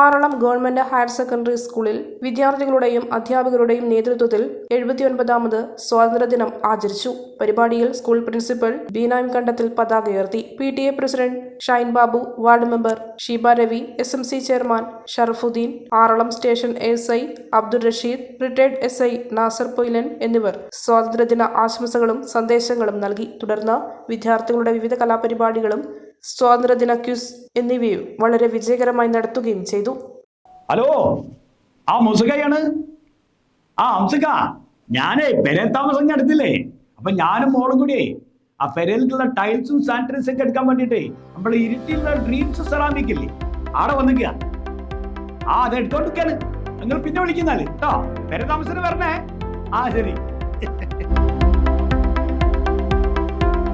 Aralam government higher secondary സ്കൂളിൽ വിദ്യാർത്ഥികളുടെയും അധ്യാപകരുടെയും നേതൃത്വത്തിൽ എഴുപത്തിയൊൻപതാമത് സ്വാതന്ത്ര്യദിനം ആചരിച്ചു. പരിപാടിയിൽ സ്കൂൾ പ്രിൻസിപ്പൽ ബീനായം കണ്ടത്തിൽ പതാക ഉയർത്തി. P T A president Shine Babu ward member Sheeba Ravi S M C chairman Sharafuddin Aralam station S I Abdul Rasheed retired S I Nasar Poyilan എന്നിവർ സ്വാതന്ത്ര്യദിന ആശംസകളും സന്ദേശങ്ങളും നൽകി. തുടർന്ന് വിദ്യാർത്ഥികളുടെ വിവിധ കലാപരിപാടികളും സ്വാതന്ത്ര്യദിന ക്യൂസ് എന്നിവയും വളരെ വിജയകരമായി നടത്തുകയും ചെയ്തു. ഹലോ ആ മുസുകയാണ്? ആ അംസുക ഞാനേ പെരേ താമസം നടത്തില്ലേ? അപ്പൊ ഞാനും മോളും കൂടിയേ ആ പെരയിലുള്ള ടൈൽസും സാനിറ്റൈസും ഒക്കെ എടുക്കാൻ വേണ്ടിട്ടേ നമ്മൾ ഇരുട്ടിയുള്ള ഡ്രീംസ് സെറാമിക് ഇല്ലേ ആടെ വന്നിക്കുക ആ അത് എടുത്തോണ്ടിരിക്കാണ് നിങ്ങൾ പിന്നെ വിളിക്കുന്നാൽ. കേട്ടോ പെരേ താമസത്തിന് വരണേ. ആ ശരി.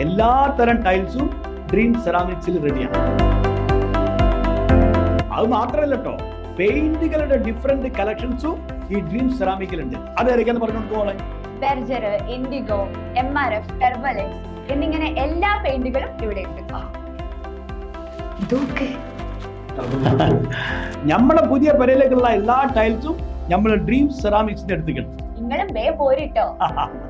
എല്ലാ തരം ടൈൽസും ഡ്രീം സെറാമിക്സിൽ റെഡിയാണ് അത് മാത്രമല്ല കേട്ടോ പെയിന്റുകളുടെ ഡിഫറെന്റ് കളക്ഷൻസും ഈ ഡ്രീം സെറാമിക്കിലുണ്ട്. അതേതൊക്കെയാന്ന് പറഞ്ഞു കൊടുക്കോളെ Berger Indigo M R F ടെർബലെക്സ് എന്നിങ്ങനെ എല്ലാ പെയിന്റുകളും ഇവിടെ ഉണ്ട് ഇതൊക്കെ നമ്മളെ പുതിയ പെരയിലേക്കുള്ള എല്ലാ ടൈൽസും നമ്മൾ ഡ്രീം സെറാമിക്സിന്റെ അടുത്ത് കിട്ടും നിങ്ങളും വേ പോരിട്ടോ